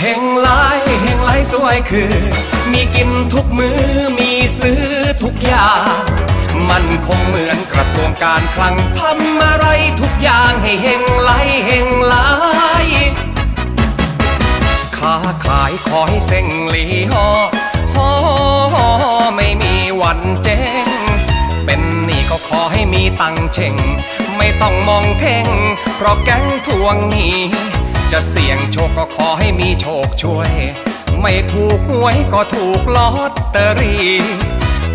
เฮงไล่เฮงไล่สวยคือ มีกินทุกมือมีซื้อทุกอย่างมันคงเหมือนกระทรวงการคลังทำอะไรทุกอย่างให้เฮงไหลเฮงไหลค้าขายขอให้เซ็งหลีฮอฮอไม่มีวันเจ๊งเป็นนี้ก็ขอให้มีตังเช่งไม่ต้องมองเพ่งเพราะแก๊งทวงหนี้ จะเสี่ยงโชคก็ขอให้มีโชคช่วย ไม่ถูกหวยก็ถูกลอตเตอรี่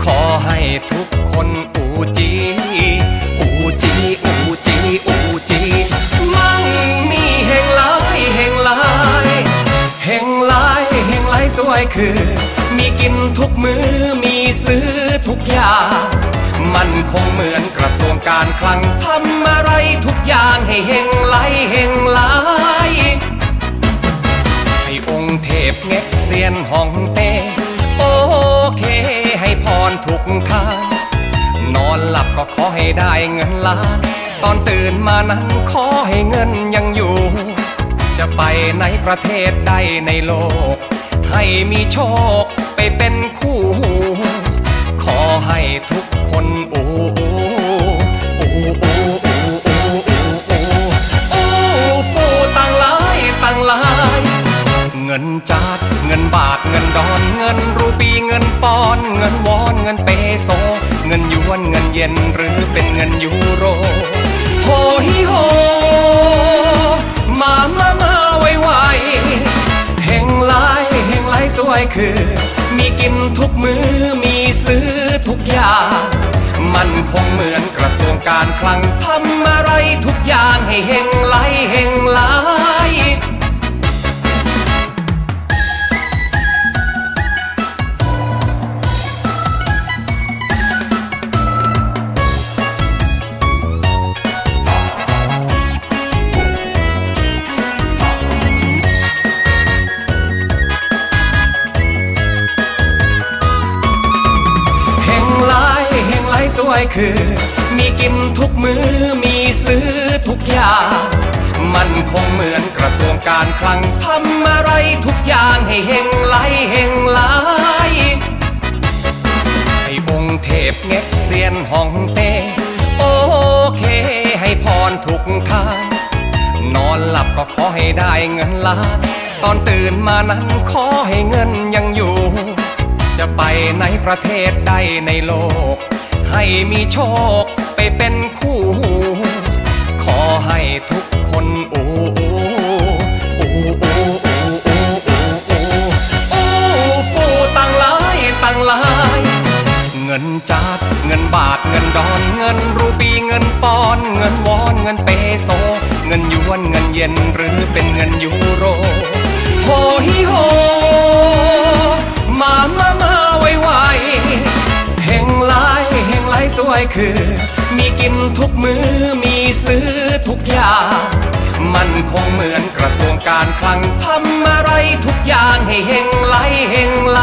ขอให้ทุกคนอูจี อูจี อูจี อูจีมั่งมีเฮงหลายเฮงหลายเฮงหลายเฮงหลายสวยคือ มีกินทุกมือมีซื้อทุกอย่างมันคงเหมือนกระทรวงการคลังทำ ได้เงินล้าน ตอนตื่นมานั้นขอให้เงินยังอยู่ จะไปในประเทศใดในโลก ให้มีโชคไปเป็น งินจาดเงินบาทเงินดอนเงินรูปีเงินปอนเงินวอนเงินเปโซ เงินยวนเงินเย็นหรือเป็นเงินยูโรโฮฮิโฮมามามาไวไวเฮงไลเฮงไลสวยคือ มีกินทุกมือมีซื้อทุกอย่างมันคงเหมือนกระทรวงการคลังทำอะไรทุกอย่างให้เฮงไลเฮง วยคือ มีกินทุกมือมีซื้อทุกอย่าง มันคงเหมือนกระทรวงการคลังทำอะไรทุกอย่างให้เฮงไหลเฮงไหลให้องค์เทพเง็กเซียนห้องเต้โอเค ให้พรทุกทางนอนหลับก็ขอให้ได้เงินล้าน ตอนตื่นมานั้นขอให้เงินยังอยู่ จะไปในประเทศใดในโลก ให้มีโชคไปเป็นคู่ ขอให้ทุกคนอูอูอูอูอูอูอูอูอูฟูตังหลายตังหลาย เงินจาดเงินบาทเงินดอนเงินรูปีเงินปอน เงินวอนเงินเปโซ เงินยวนเงินเย็นหรือเป็นเงินยู คือ มีกินทุกมือมีซื้อทุกอย่าง มันคงเหมือนกระทรวงการคลังทำอะไรทุกอย่างให้เฮงไหลเฮงไหล